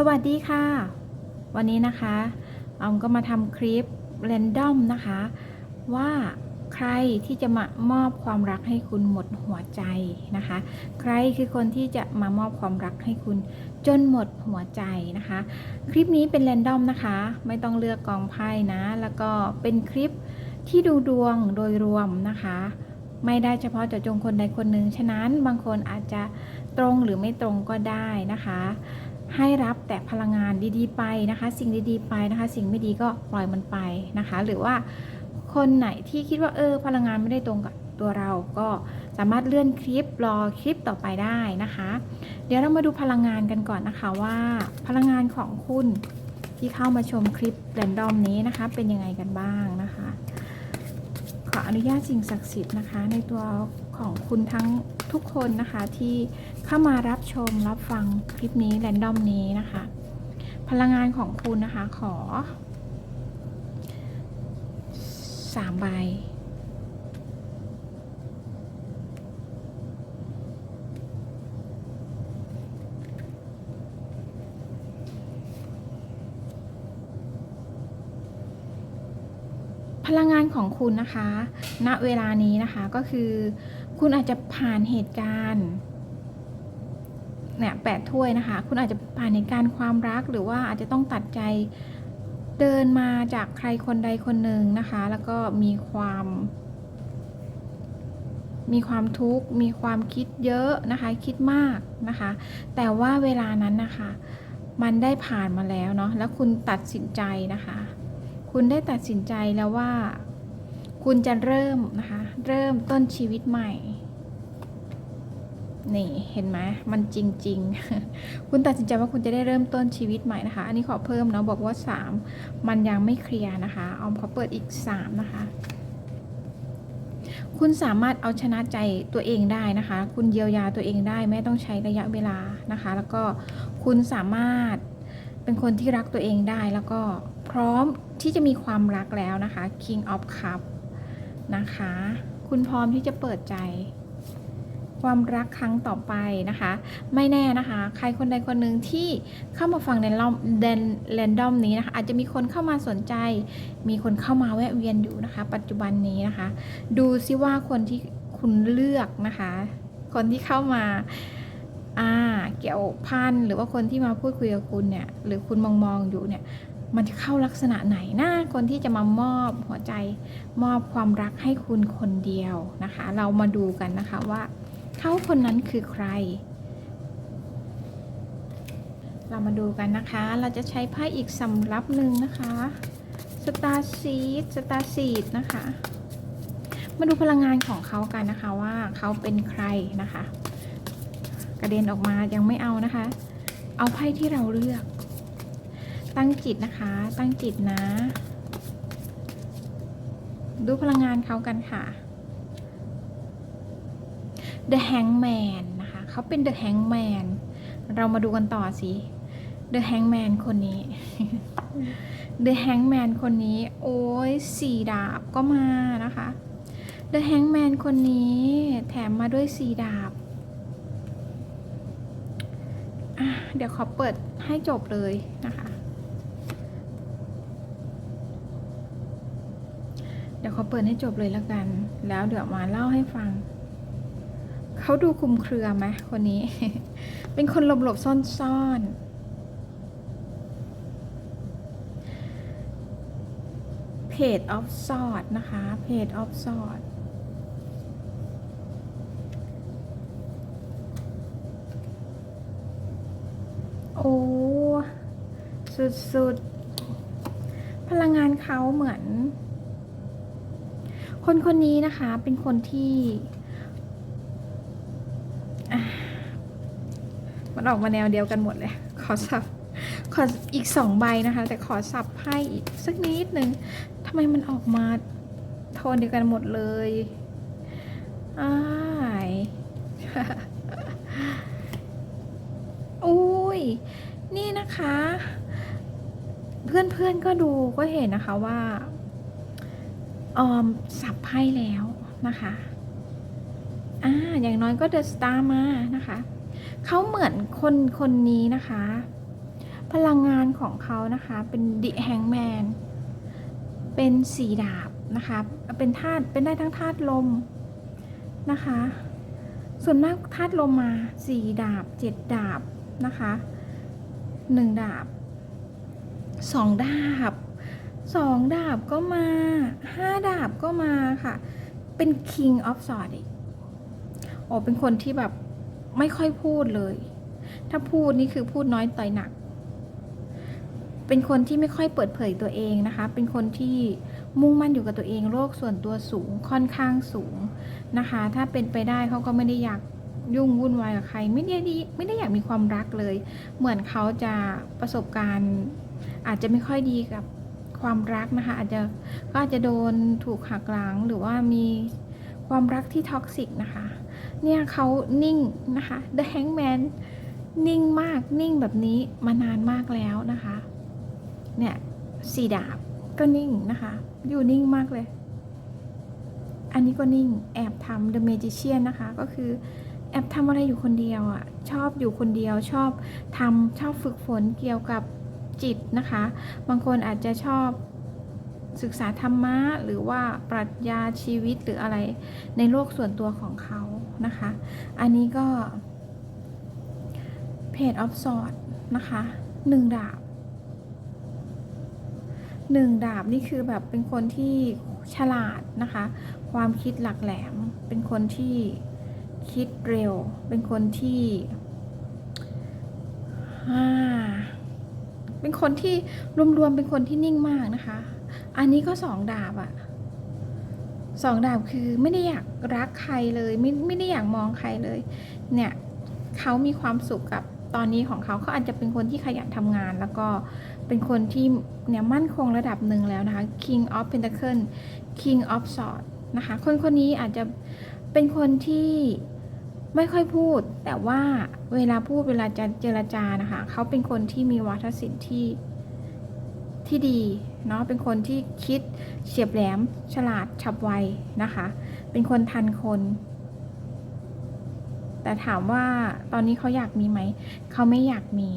สวัสดีค่ะ วันนี้นะคะออมก็มาทำคลิปเรนดอมนะคะ ว่าใครที่จะมามอบความรักให้คุณหมดหัวใจนะคะ ใครคือคนที่จะมามอบความรักให้คุณจนหมดหัวใจนะคะ คลิปนี้เป็นเรนดอมนะคะ ไม่ต้องเลือกกองไพ่นะ แล้วก็เป็นคลิปที่ดูดวงโดยรวมนะคะ ไม่ได้เฉพาะเจาะจงคนใดคนหนึ่งฉะนั้นบางคนอาจจะตรงหรือไม่ตรงก็ได้นะคะ ให้รับแต่พลังงานดีๆ ไปนะคะ สิ่งดีๆไปนะคะ สิ่งไม่ดีก็ปล่อยมันไปนะคะ หรือว่าคนไหนที่คิดว่าเออ พลังงานไม่ได้ตรงกับตัวเราก็สามารถเลื่อนคลิปรอคลิปต่อไปได้นะคะ เดี๋ยวเรามาดูพลังงานกันก่อนนะคะว่าพลังงานของคุณที่เข้ามาชมคลิปแรนดอมนี้นะคะ เป็นยังไงกันบ้างนะคะ ขออนุญาตสิ่งศักดิ์สิทธิ์นะคะ ในตัว ของคุณทั้งทุกคนนะคะที่เข้ามารับชมรับฟังคลิปนี้แรนดอมนี้นะคะ พลังงานของคุณนะคะขอสามใบพลังงานของคุณนะคะ ณ เวลานี้นะคะ ก็คือ คุณอาจจะผ่านเหตุการณ์เนี่ยแปดถ้วยนะคะ คุณอาจจะผ่านเหตุการณ์ความรักหรือว่าอาจจะต้องตัดใจเดินมาจากใครคนใดคนหนึ่งนะคะ แล้วก็มีความ มีความทุกข์ มีความคิดเยอะนะคะ คิดมากนะคะ แต่ว่าเวลานั้นนะคะ มันได้ผ่านมาแล้วเนาะ แล้วคุณตัดสินใจนะคะ คุณได้ตัดสินใจแล้วว่า คุณจะเริ่มนะคะ เริ่มต้นชีวิตใหม่ นี่เห็นไหมมันจริง ๆ คุณตัดสินใจว่าคุณจะได้เริ่มต้นชีวิตใหม่นะคะ อันนี้ขอเพิ่มเนาะบอกว่า 3 มันยังไม่เคลียร์นะคะออมขอเปิดอีก 3 นะคะคุณสามารถเอาชนะใจตัวเองได้นะคะ คุณเยียวยาตัวเองได้ไม่ต้องใช้ระยะเวลานะคะ แล้วก็คุณสามารถเป็นคนที่รักตัวเองได้ แล้วก็พร้อมที่จะมีความรักแล้วนะคะ King of Cup นะคะ คุณพร้อมที่จะเปิดใจ ความรักครั้งต่อไปนะคะ ไม่แน่นะคะ ใครคนใดคนหนึ่งที่เข้ามาฟังในรอบเดนแรนดอมนี้นะคะ อาจจะมีคนเข้ามาสนใจ มีคนเข้ามาแวะเวียนอยู่นะคะ ปัจจุบันนี้นะคะ ดูซิว่าคนที่คุณเลือกนะคะ คนที่เข้ามาอ่าเกี่ยวพันหรือว่าคนที่มาพูดคุยกับคุณเนี่ย หรือคุณมองมองอยู่เนี่ย มันจะเข้าลักษณะไหนนะคนที่จะมามอบหัวใจมอบความรักให้คุณคนเดียวนะคะ เรามาดูกันนะคะว่าเขาคนนั้นคือใคร เรามาดูกันนะคะ เราจะใช้ไพ่อีกสำรับหนึ่งนะคะสตาร์ซีดสตาร์ซีดนะคะ มาดูพลังงานของเขากันนะคะว่าเขาเป็นใครนะคะ กระเด็นออกมายังไม่เอานะคะ เอาไพ่ที่เราเลือก ตั้งจิตนะคะ ตั้งจิตนะ ดูพลังงานเขากันค่ะ The Hangman นะคะ เขาเป็น The Hangman เรามาดูกันต่อสิ The Hangman คนนี้ The Hangman คนนี้ โอ้ยสี่ดาบก็มานะคะ The Hangman คนนี้ แถมมาด้วยสี่ดาบเดี๋ยวขอเปิดให้จบเลยนะคะ เดี๋ยวเขอเปิดให้จบเลยแล้วกัน แล้วเดี๋ยวมาเล่าให้ฟัง เขาดูคุมเครือไหมคนนี้ เป็นคนหลบหลบซ่อนซ่อนเพจออฟซอดนะคะเพจออฟซอดโอ้สุดๆ พลังงานเขาเหมือน คนคนนี้นะคะเป็นคนที่มันออกมาแนวเดียวกันหมดเลย ขอสับขออีกสองใบนะคะ แต่ขอสับไพ่อีกสักนิดนึงทำไมมันออกมาโทนเดียวกันหมดเลยอ้ายอุ้ย นี่นะคะ เพื่อนๆก็ดูก็เห็นนะคะว่า ออมสับไพ่แล้วนะคะอ่าอย่างน้อยก็เดอะสตาร์มานะคะเขาเหมือนคนคนนี้นะคะ พลังงานของเขานะคะ เป็นดิแฮงแมนเป็นสีดาบนะคะ เป็นธาตุเป็นได้ทั้งธาตุลมนะคะ ส่วนมากธาตุลมมาสี่ดาบเจ็ดดาบนะคะหนึ่งดาบสองดาบ สองดาบก็มาห้าดาบก็มาค่ะ เป็น King of sword อีกโอ้เป็นคนที่แบบไม่ค่อยพูดเลย ถ้าพูดนี่คือพูดน้อยต่อยหนัก เป็นคนที่ไม่ค่อยเปิดเผยตัวเองนะคะ เป็นคนที่มุ่งมั่นอยู่กับตัวเองโลกส่วนตัวสูงค่อนข้างสูงนะคะ ถ้าเป็นไปได้เขาก็ไม่ได้อยากยุ่งวุ่นวายกับใคร ไม่ได้ไม่ได้อยากมีความรักเลย เหมือนเขาจะประสบการณ์อาจจะไม่ค่อยดีกับ ความรักนะคะ อาจจะก็อาจจะโดนถูกหักหลังหรือว่ามีความรักที่ท็อกซิกนะคะ เนี่ยเขานิ่งนะคะ The Hangman นิ่งมากนิ่งแบบนี้มานานมากแล้วนะคะ เนี่ยสีดาบก็นิ่งนะคะ อยู่นิ่งมากเลย อันนี้ก็นิ่งแอบทำ The Magician นะคะ ก็คือแอบทำอะไรอยู่คนเดียวอะ ชอบอยู่คนเดียวชอบทำชอบฝึกฝนเกี่ยวกับ จิตนะคะ บางคนอาจจะชอบศึกษาธรรมะหรือว่าปรัชญาชีวิตหรืออะไรในโลกส่วนตัวของเขานะคะ อันนี้ก็เพจออฟสอดนะคะหนึ่งดาบหนึ่งดาบนี่คือแบบเป็นคนที่ฉลาดนะคะ ความคิดหลักแหลม เป็นคนที่คิดเร็ว เป็นคนที่อ่า เป็นคนที่รวมๆเป็นคนที่นิ่งมากนะคะ อันนี้ก็สองดาบอะสองดาบคือไม่ได้อยากรักใครเลยไม่ไม่ได้อยากมองใครเลย เนี่ยเขามีความสุขกับตอนนี้ของเขาเขาอาจจะเป็นคนที่ขยันทำงาน แล้วก็เป็นคนที่เนี่ยมั่นคงระดับหนึ่งแล้วนะคะ King of Pentacle King of Swords นะคะ คนคนนี้อาจจะเป็นคนที่ ไม่ค่อยพูด แต่ว่าเวลาพูดเวลาจะเจรจานะคะเขาเป็นคนที่มีวาทศิลป์ที่ที่ดีเนาะเป็นคนที่คิดเฉียบแหลมฉลาดฉับไวนะคะ เป็นคนทันคน แต่ถามว่าตอนนี้เขาอยากมีไหมเขาไม่อยากมี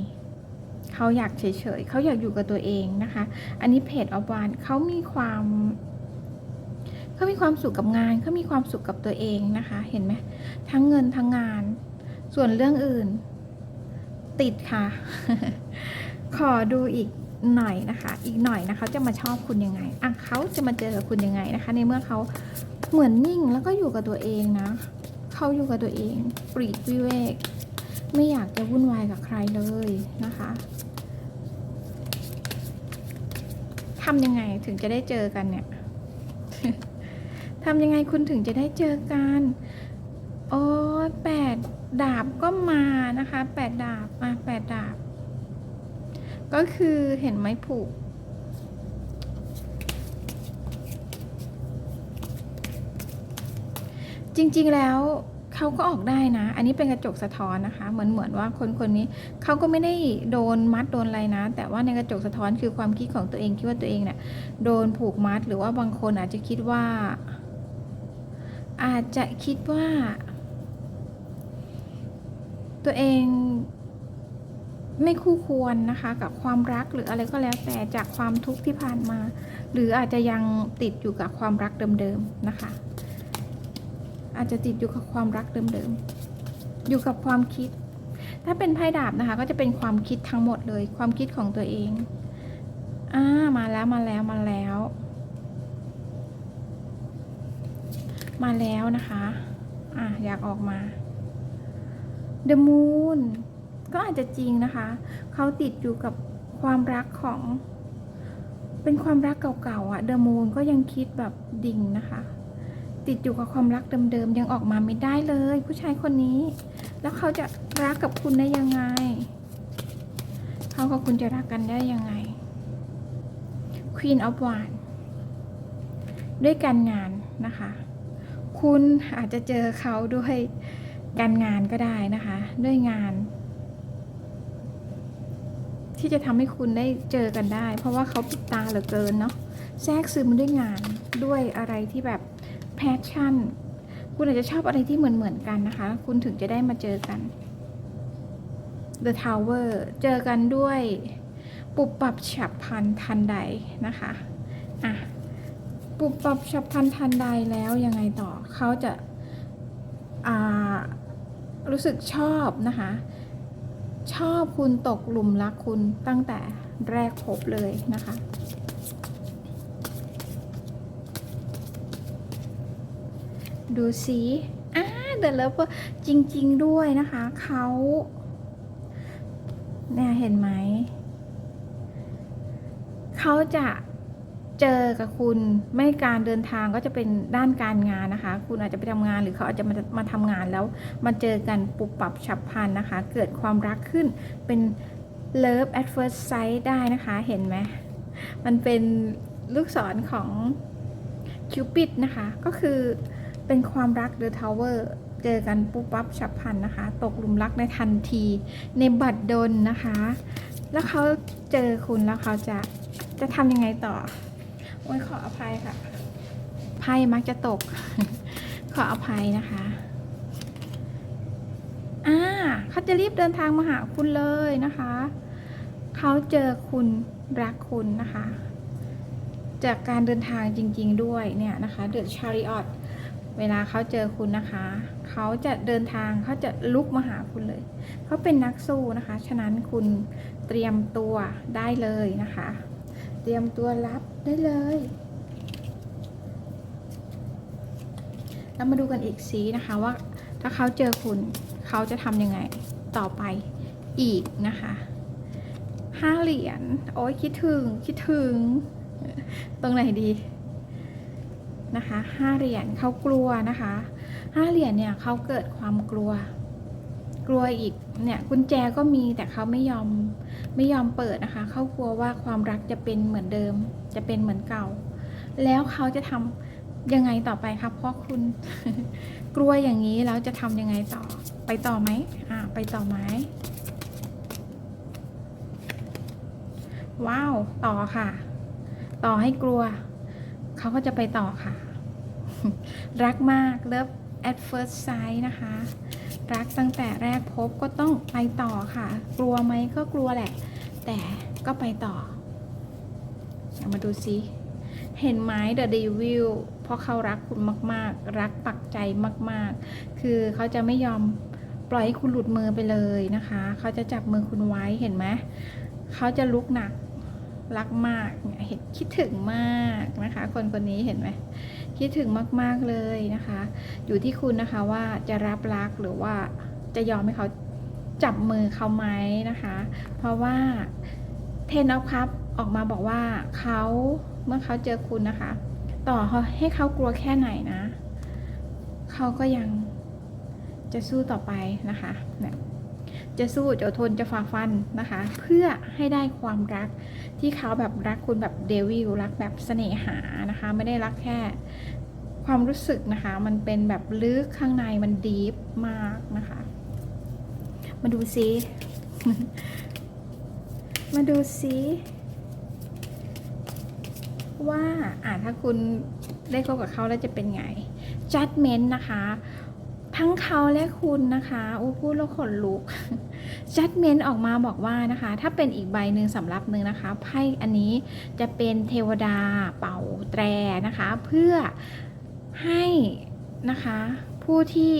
เขาอยากเฉยๆเขาอยากอยู่กับตัวเองนะคะ อันนี้เพจออฟวานเขามีความ เขามีความสุขกับงานเขามีความสุขกับตัวเองนะคะ เห็นไหมทั้งเงินทั้งงาน ส่วนเรื่องอื่น ติดค่ะ ขอดูอีกหน่อยนะคะ อีกหน่อยนะเขาจะมาชอบคุณยังไงอะเขาจะมาเจอกับคุณยังไงนะคะ ในเมื่อเขาเหมือนนิ่งแล้วก็อยู่กับตัวเองนะเขาอยู่กับตัวเอง ปรีกวิเวก ไม่อยากจะวุ่นวายกับใครเลยนะคะทำยังไงถึงจะได้เจอกันเนี่ย ทำยังไงคุณถึงจะได้เจอกันโอ้แปดดาบก็มานะคะแปดดาบมาแปดดาบ ก็คือเห็นไหมผูก จริงๆแล้วเขาก็ออกได้นะ อันนี้เป็นกระจกสะท้อนนะคะ เหมือนเหมือนว่าคนคนนี้เขาก็ไม่ได้โดนมัดโดนอะไรนะ แต่ว่าในกระจกสะท้อนคือความคิดของตัวเองคิดว่าตัวเองเนี่ยโดนผูกมัด หรือว่าบางคนอาจจะคิดว่า อาจจะคิดว่า ตัวเองไม่คู่ควรนะคะ กับความรักหรืออะไรก็แล้วแต่จากความทุกข์ที่ผ่านมา หรืออาจจะยังติดอยู่กับความรักเดิมๆนะคะ อาจจะติดอยู่กับความรักเดิมๆอยู่กับความคิด ถ้าเป็นไพ่ดาบนะคะ ก็จะเป็นความคิดทั้งหมดเลย ความคิดของตัวเองอ่ามาแล้วมาแล้วมาแล้ว มาแล้วนะคะอะอยากออกมา The Moon ก็อาจจะจริงนะคะ เขาติดอยู่กับความรักของ เป็นความรักเก่าๆอะ่ะ The Moon ก็ยังคิดแบบดิ่งนะคะ ติดอยู่กับความรักเดิมๆ ยังออกมาไม่ได้เลย ผู้ชายคนนี้ แล้วเขาจะรักกับคุณได้ยังไง เขากับคุณจะรักกันได้ยังไง Queen of Wands ด้วยการงานนะคะ คุณอาจจะเจอเขาด้วยการงานก็ได้นะคะ ด้วยงาน ที่จะทำให้คุณได้เจอกันได้ เพราะว่าเขาปิดตาเหลือเกินเนาะแทรกซึมด้วยงานด้วยอะไรที่แบบแพชชั่น คุณอาจจะชอบอะไรที่เหมือนเหมือนกันนะคะ คุณถึงจะได้มาเจอกัน The Tower เจอกันด้วย ปุบปับฉับพันทันใดนะคะ อะ ปุบปับฉับพลันทันใดแล้วยังไงต่อเขาจะารู้สึกชอบนะคะ ชอบคุณตกหลุมรักคุณตั้งแต่แรกพบเลยนะคะดูสิอ่าเดอะเลิฟจริง ๆ ด้วยนะคะ เขาเนี่ยเห็นไหม เขาจะ เจอกับคุณไม่การเดินทางก็จะเป็นด้านการงานนะคะ คุณอาจจะไปทำงานหรือเขาอาจจะมามาทำงานแล้วมาเจอกันปุบปรับฉับพลันนะคะ เกิดความรักขึ้นเป็น love at first sight ได้นะคะเห็นไหมมันเป็นลูกศรของคิวปิดนะคะ ก็คือเป็นความรัก The Tower เจอกันปุ๊บปั๊บฉับพลันนะคะ ตกหลุมรักในทันที ในบัดดลนะคะ แล้วเขาเจอคุณแล้วเขาจะจะทำยังไงต่อ โอ้ยขออภัยค่ะ ไพ่มักจะตก ขออภัยนะคะ อ่าเขาจะรีบเดินทางมาหาคุณเลยนะคะ เขาเจอคุณรักคุณนะคะ จากการเดินทางจริง ๆ ด้วยเนี่ยนะคะเดอะชาริออตเวลาเขาเจอคุณนะคะ เขาจะเดินทางเขาจะลุกมาหาคุณเลย เขาเป็นนักสู้นะคะ ฉะนั้นคุณเตรียมตัวได้เลยนะคะ เตรียมตัวรับได้เลย แล้วมาดูกันอีกสีนะคะว่า ถ้าเขาเจอคุณเขาจะทำยังไงต่อไปอีกนะคะห้าเหรียญโอ้ยคิดถึงคิดถึง ตรงไหนดีนะคะห้าเหรียญเขากลัวนะคะห้าเหรียญเนี่ยเขาเกิดความกลัว กลัวอีกเนี่ยกุญแจก็มีแต่เขาไม่ยอม ไม่ยอมเปิดนะคะ เขากลัวว่าความรักจะเป็นเหมือนเดิม จะเป็นเหมือนเก่า แล้วเขาจะทำยังไงต่อไปคะเพราะคุณกลัวอย่างนี้แล้วจะทำยังไงต่อ ไปต่อไหมอ่าไปต่อไหมว้าว ต่อค่ะ ต่อให้กลัว เขาก็จะไปต่อค่ะ รักมาก love at first sight นะคะ รักตั้งแต่แรกพบก็ต้องไปต่อค่ะ กลัวไหมก็กลัวแหละ แต่ก็ไปต่อเอามาดูซิเห็นไหม The Devil เพราะเขารักคุณมาก ๆ รักปักใจมาก ๆ คือเขาจะไม่ยอมปล่อยให้คุณหลุดมือไปเลยนะคะ เขาจะจับมือคุณไว้เห็นไหมเขาจะลุกหนักรักมากเห็นคิดถึงมากนะคะ คนคนนี้เห็นไหม คิดถึงมาก ๆ เลยนะคะ อยู่ที่คุณนะคะว่าจะรับรักหรือว่าจะยอมให้เขาจับมือเขาไหมนะคะ เพราะว่าเทนอ f คัพออกมาบอกว่าเขาเมื่อเขาเจอคุณนะคะ ต่อให้เขากลัวแค่ไหนนะ เขาก็ยังจะสู้ต่อไปนะคะเนี่ย จะสู้จะทนจะฝ่าฟันนะคะ เพื่อให้ได้ความรักที่เขาแบบรักคุณแบบเดวิลรักแบบเสน่หานะคะ ไม่ได้รักแค่ความรู้สึกนะคะ มันเป็นแบบลึกข้างในมันดีฟมากนะคะ มาดูซิ มาดูซิว่าอ่าถ้าคุณได้คบกับเขาแล้วจะเป็นไง judgment นะคะ ทั้งเขาและคุณนะคะโอ้พูดแล้วขนลุก judgment ออกมาบอกว่านะคะ ถ้าเป็นอีกใบหนึ่งสำหรับหนึ่งนะคะไพ่อันนี้จะเป็นเทวดาเป่าแตรนะคะ เพื่อให้นะคะผู้ที่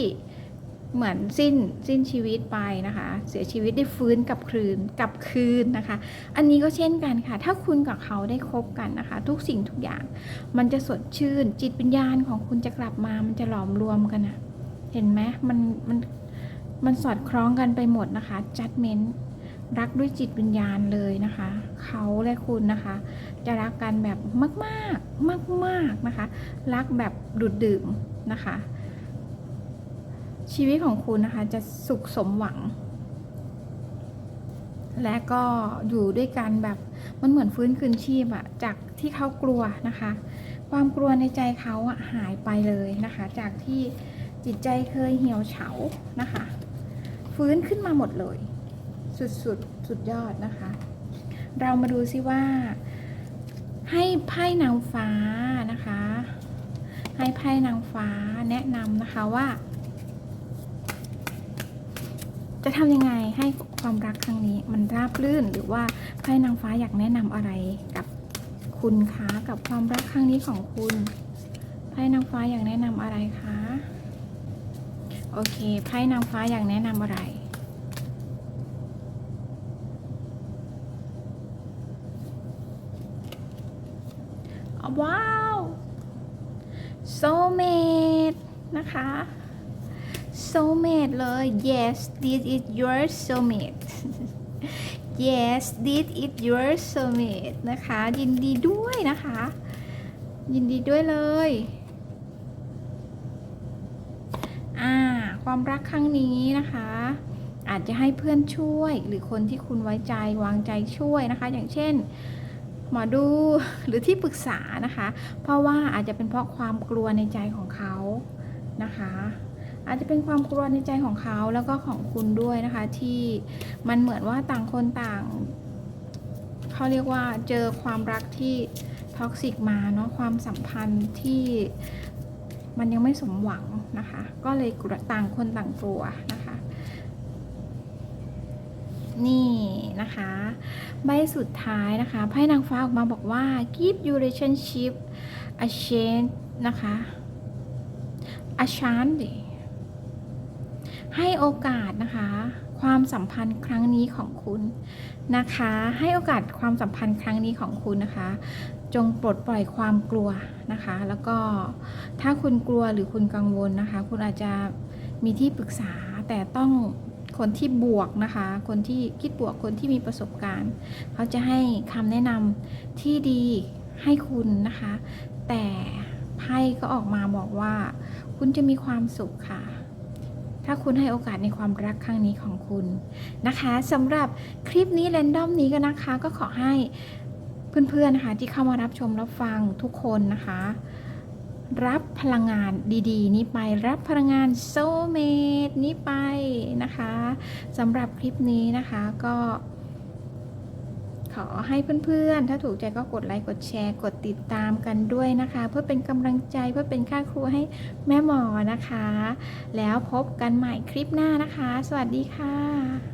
เหมือนสิ้นสิ้นชีวิตไปนะคะ เสียชีวิตได้ฟื้นกลับคืนกลับคืนนะคะ อันนี้ก็เช่นกันค่ะ ถ้าคุณกับเขาได้คบกันนะคะ ทุกสิ่งทุกอย่าง มันจะสดชื่นจิตวิญญาณของคุณจะกลับมามันจะหลอมรวมกันอะ เห็นไหมมันมันมันสอดคล้องกันไปหมดนะคะ judgment รักด้วยจิตวิญญาณเลยนะคะ เขาและคุณนะคะ จะรักกันแบบมากๆมากๆนะคะ รักแบบดูดดื่มนะคะ ชีวิตของคุณนะคะจะสุขสมหวัง และก็อยู่ด้วยกันแบบมันเหมือนฟื้นคืนชีพอะจากที่เขากลัวนะคะ ความกลัวในใจเขาอะหายไปเลยนะคะ จากที่ จิตใจเคยเหี่ยวเฉานะคะ ฟื้นขึ้นมาหมดเลย สุดสุดสุดยอดนะคะ เรามาดูซิว่า ให้ไพ่นางฟ้านะคะ ให้ไพ่นางฟ้าแนะนำนะคะว่า จะทำยังไงให้ความรักครั้งนี้มันราบรื่นหรือว่าไพ่นางฟ้าอยากแนะนำอะไรกับคุณคะกับความรักครั้งนี้ของคุณไพ่นางฟ้าอยากแนะนำอะไรคะ โอเคไพ่นางฟ้าอยากแนะนำอะไร ว้าวโซเมดนะคะ soulmate เลย yes this is your soulmate yes this is your soulmate นะคะ ยินดีด้วยนะคะ ยินดีด้วยเลย อ่า ความรักครั้งนี้นะคะ อาจจะให้เพื่อนช่วยหรือคนที่คุณไว้ใจวางใจช่วยนะคะ อย่างเช่นหมอดูหรือที่ปรึกษานะคะ เพราะว่าอาจจะเป็นเพราะความกลัวในใจของเขานะคะ อาจจะเป็นความกลัวในใจของเขาแล้วก็ของคุณด้วยนะคะ ที่มันเหมือนว่าต่างคนต่างเขาเรียกว่าเจอความรักที่ท็อกซิกมาเนาะความสัมพันธ์ที่ มันยังไม่สมหวังนะคะ ก็เลยต่างคนต่างกลัวนะคะ นี่นะคะ ใบสุดท้ายนะคะไพ่นางฟ้าออกมาบอกว่า give your relationship a chance นะคะ a chance ให้โอกาสนะคะ ความสัมพันธ์ครั้งนี้ของคุณนะคะ ให้โอกาสความสัมพันธ์ครั้งนี้ของคุณนะคะ จงปลดปล่อยความกลัวนะคะ แล้วก็ถ้าคุณกลัวหรือคุณกังวลนะคะ คุณอาจจะมีที่ปรึกษาแต่ต้องคนที่บวกนะคะ คนที่คิดบวกคนที่มีประสบการณ์ เขาจะให้คำแนะนำที่ดีให้คุณนะคะ แต่ไพ่ก็ออกมาบอกว่า คุณจะมีความสุขค่ะถ้าคุณให้โอกาสในความรักครั้งนี้ของคุณนะคะสำหรับคลิปนี้แรนดอมนี้ก็นะคะ ก็ขอให้ เพื่อนๆนะคะที่เข้ามารับชมรับฟังทุกคนนะคะ รับพลังงานดีๆ นี้ไปรับพลังงานโซเมตนี้ไปนะคะสำหรับคลิปนี้นะคะก็ขอให้เพื่อนๆ ถ้าถูกใจก็กดไลค์ กดแชร์ กดติดตามกันด้วยนะคะ เพื่อเป็นกำลังใจเพื่อเป็นค่าครูให้แม่หมอนะคะ แล้วพบกันใหม่คลิปหน้านะคะ สวัสดีค่ะ